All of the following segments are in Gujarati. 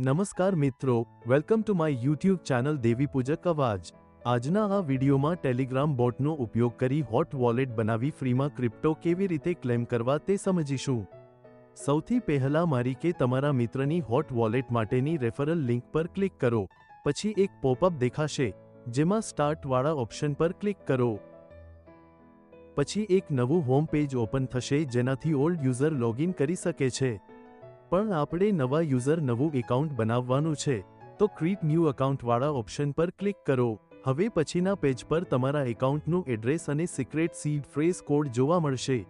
નમસ્કાર મિત્રો welcome to my YouTube channel Devi Pujak અવાજ આજના આ વિડીયોમાં ટેલિગ્રામ બોટનો ઉપયોગ કરી હોટ વોલેટ બનાવી ફ્રીમાં ક્રિપ્ટો કેવી રીતે ક્લેમ કરવા તે સમજીશું. સૌથી પહેલા મારી કે તમારા મિત્રની હોટ વોલેટ માટેની રેફરલ લિંક પર ક્લિક કરો. પછી એક પોપઅપ દેખાશે, જેમાં સ્ટાર્ટવાળા ઓપ્શન પર ક્લિક કરો. પછી એક નવું હોમ પેજ ઓપન થશે, જેનાથી ઓલ્ડ યુઝર લોગિન કરી શકે છે. પણ આપણે નવા યુઝર નવું એકાઉન્ટ બનાવવાનું છે, તો ક્રિએટ ન્યૂ એકાઉન્ટવાળા ઓપ્શન પર ક્લિક કરો. હવે પછીના પેજ પર તમારા એકાઉન્ટનું એડ્રેસ અને સિક્રેટ સીડ ફ્રેઝ કોડ જોવા મળશે.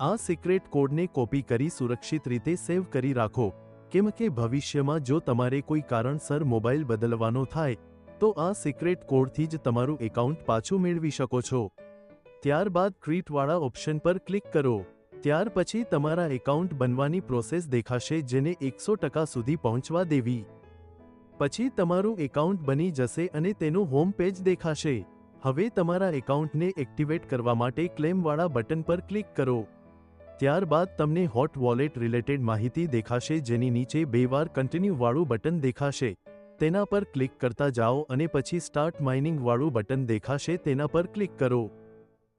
આ સિક્રેટ કોડને કોપી કરી સુરક્ષિત રીતે સેવ કરી રાખો. કેમ કે ભવિષ્યમાં જો તમારે કોઈ કારણસર મોબાઈલ બદલવાનો થાય, તો આ સિક્રેટ કોડથી જ તમારું એકાઉન્ટ પાછું મેળવી શકો છો. ત્યારબાદ ક્રીટવાળા ઓપ્શન પર ક્લિક કરો. ત્યાર પછી તમારા એકાઉન્ટ બનવાની પ્રોસેસ દેખાશે જેને એકસો ટકા સુધી પહોંચવા દેવી. પછી તમારું એકાઉન્ટ બની જશે અને તેનું હોમ પેજ દેખાશે. હવે તમારા એકાઉન્ટને એક્ટિવેટ કરવા માટે ક્લેમવાળા બટન પર ક્લિક કરો. ત્યારબાદ તમને હોટ વોલેટ રિલેટેડ માહિતી દેખાશે જેની નીચે બે વાર કન્ટિન્યુવાળું બટન દેખાશે. તેના પર ક્લિક કરતા જાઓ અને પછી સ્ટાર્ટ માઇનિંગવાળું બટન દેખાશે તેના પર ક્લિક કરો.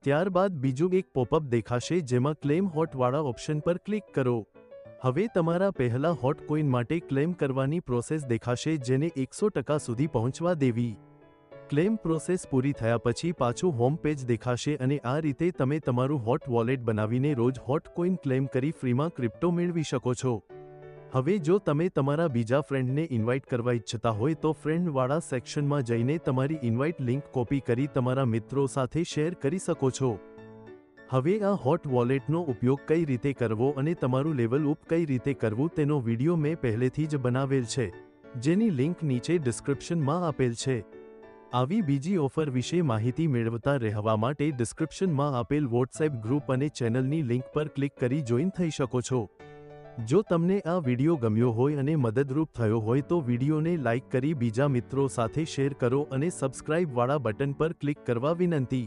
ત્યારબાદ બીજું એક પોપઅપ દેખાશે જેમાં ક્લેમ હોટ વાળા ઓપ્શન પર ક્લિક કરો. હવે તમારા પહેલા હોટ કોઇન માટે ક્લેમ કરવાની પ્રોસેસ દેખાશે જેને એકસો ટકા સુધી પહોંચવા દેવી. ક્લેમ પ્રોસેસ પૂરી થયા પછી પાછું હોમ પેજ દેખાશે અને આ રીતે તમે તમારું હોટ વોલેટ બનાવીને રોજ હોટ કોઇન ક્લેમ કરી ફ્રીમાં ક્રિપ્ટો મેળવી શકો છો. હવે જો તમે તમારા બીજા ફ્રેન્ડને ઇન્વાઇટ કરવા ઈચ્છતા હોય તો ફ્રેન્ડવાળા સેક્શનમાં જઈને તમારી ઇન્વાઇટ લિંક કોપી કરી તમારા મિત્રો સાથે શેર કરી શકો છો. હવે આ હોટ વોલેટનો ઉપયોગ કઈ રીતે કરવો અને તમારું લેવલ અપ કઈ રીતે કરવું તેનો વીડિયો મેં પહેલેથી જ બનાવેલ છે, જેની લિંક નીચે ડિસ્ક્રિપ્શનમાં આપેલ છે. આવી બીજી ઓફર વિશે માહિતી મેળવતા રહેવા માટે ડિસ્ક્રિપ્શનમાં આપેલ વોટ્સએપ ગ્રુપ અને ચેનલની લિંક પર ક્લિક કરી જોઈન થઈ શકો છો. જો તમને આ વીડિયો ગમ્યો હોય અને મદદરૂપ થયો હોય તો વિડીયોને લાઇક કરી બીજા મિત્રો સાથે શેર કરો અને સબસ્ક્રાઇબવાળા બટન પર ક્લિક કરવા વિનંતી.